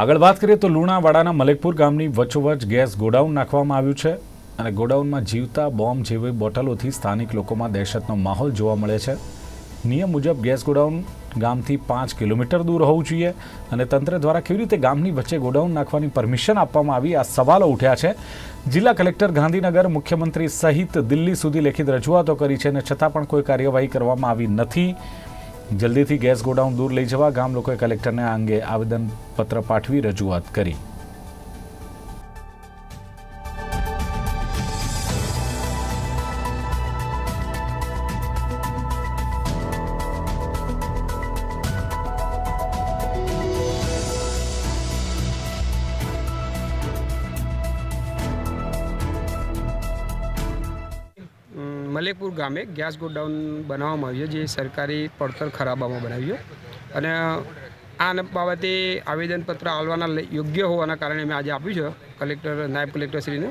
આગળ વાત કરીએ તો લુણાવાડાના મલેકપુર ગામની વચ્ચોવચ ગેસ ગોડાઉન નાખવામાં આવ્યું છે અને ગોડાઉનમાં જીવતા બોમ્બ જેવી બોટલોથી સ્થાનિક લોકોમાં દહેશતનો માહોલ જોવા મળે છે. નિયમ મુજબ ગેસ ગોડાઉન ગામથી પાંચ કિલોમીટર દૂર હોવું જોઈએ અને તંત્ર દ્વારા કેવી રીતે ગામની વચ્ચે ગોડાઉન નાખવાની પરમિશન આપવામાં આવી આ સવાલો ઉઠ્યા છે. જિલ્લા કલેક્ટર ગાંધીનગર મુખ્યમંત્રી સહિત દિલ્હી સુધી લેખિત રજૂઆતો કરી છે અને છતાં પણ કોઈ કાર્યવાહી કરવામાં આવી નથી. જલ્દીથી ગેસ ગોડાઉન દૂર લઈ જવા ગામ લોકોએ કલેક્ટરને આ અંગે આવેદનપત્ર પાઠવી રજૂઆત કરી. મલેકપુર ગામે ગેસ ગોડાઉન બનાવવામાં આવ્યું જે સરકારી પડતર ખરાબામાં બનાવ્યું. અને આ બાબતે આવેદનપત્ર આવવાના યોગ્ય હોવાના કારણે મેં આજે આપ્યું છે કલેક્ટર નાયબ કલેક્ટરશ્રીને.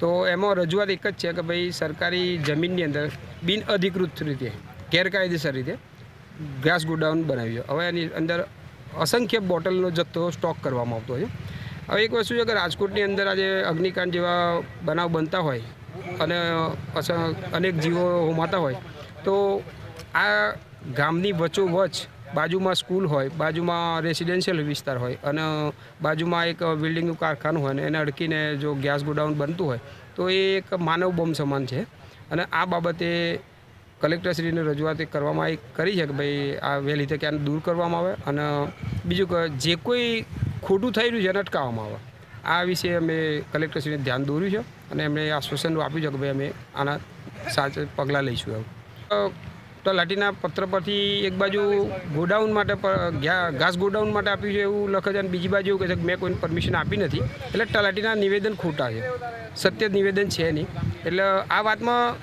તો એમાં રજૂઆત એક જ છે કે ભાઈ સરકારી જમીનની અંદર બિનઅધિકૃત રીતે, ગેરકાયદેસર રીતે ગેસ ગોડાઉન બનાવ્યું. હવે એની અંદર અસંખ્ય બોટલનો જથ્થો સ્ટોક કરવામાં આવતો હોય હવે એક વસ્તુ છે કે રાજકોટની અંદર આજે અગ્નિકાંડ જેવા બનાવ બનતા હોય અને અનેક જીવો હોમાતા હોય. તો આ ગામની વચ્ચોવચ બાજુમાં સ્કૂલ હોય, બાજુમાં રેસિડેન્શિયલ વિસ્તાર હોય અને બાજુમાં એક બિલ્ડિંગનું કારખાનું હોય અને એને અડકીને જો ગેસ ગોડાઉન બનતું હોય, તો એ એક માનવ બોમ્બ સમાન છે. અને આ બાબતે કલેક્ટરશ્રીને રજૂઆત એ કરવામાં આવી કરી છે કે ભાઈ આ વહેલી તકે આને દૂર કરવામાં આવે અને બીજું જે કોઈ ખોટું થઈ રહ્યું છે એને અટકાવવામાં આવે. આ વિશે અમે કલેક્ટરશ્રીને ધ્યાન દોર્યું છે અને એમણે આશ્વાસન આપ્યું છે કે ભાઈ અમે આના સાચે પગલાં લઈશું તો તલાટીના પત્ર પરથી એક બાજુ ગોડાઉન માટે ઘાસ ગોડાઉન માટે આપ્યું છે એવું લખે છે અને બીજી બાજુ એવું કહે છે કે મેં કોઈને પરમિશન આપી નથી. એટલે તલાટીના નિવેદન ખોટા છે. સત્ય નિવેદન છે નહીં. એટલે આ વાતમાં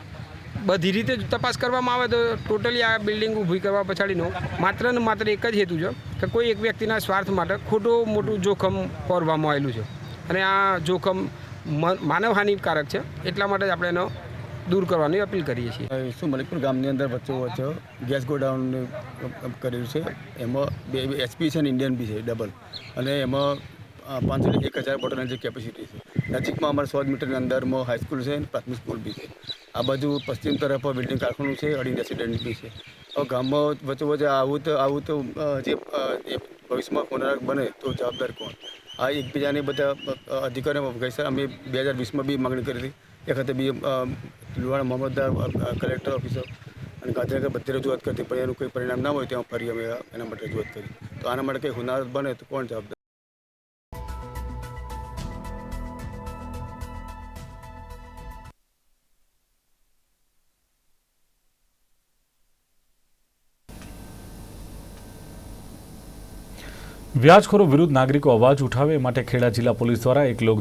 બધી રીતે જ તપાસ કરવામાં આવે તો ટોટલી આ બિલ્ડિંગ ઊભી કરવા પછાડીનો માત્ર ને માત્ર એક જ હેતુ છે કે કોઈ એક વ્યક્તિના સ્વાર્થ માટે ખોટું મોટું જોખમ પોરવામાં આવેલું છે. અને આ જોખમ માનવહાનિકારક છે. એટલા માટે જ આપણે એનો દૂર કરવાની અપીલ કરીએ છીએ. શું મલિકપુર ગામની અંદર વચ્ચે વચ્ચે ગેસ ગોડાઉન કર્યું છે. એમાં બે એચપી છે અને ઇન્ડિયન બી છે, ડબલ. અને એમાં પાંચસો એક હજાર બોટલની જે કેપેસિટી છે. નજીકમાં અમારે સો મીટરની અંદરમાં હાઈસ્કૂલ છે અને પ્રાથમિક સ્કૂલ બી છે. આ બાજુ પશ્ચિમ તરફ બિલ્ડિંગ કારખાનું છે, અઢી રેસિડેન્ટ બી છે. ગામમાં વચ્ચે વચ્ચે આવું તો આવું તો જે ભવિષ્યમાં હોનારક બને તો જવાબદાર કોણ? આ એકબીજાને બધા અધિકારીઓ ગઈ સર અમે બે હજાર વીસમાં બી માગણી કરી હતી. એ વખતે બી લુહાણા મામલતદાર કલેક્ટર ઓફિસર અને ગાંધીનગર બધી રજૂઆત કરતી, પણ એનું કોઈ પરિણામ ના હોય ત્યાં ફરી અમે એના માટે રજૂઆત કરી. તો આના માટે કંઈ હુનાર બને તો કોણ જવાબદાર? વ્યાજખોરો વિરુદ્ધ નાગરિકો અવાજ ઉઠાવે માટે ખેડા જિલ્લા પોલીસ દ્વારા એક લોક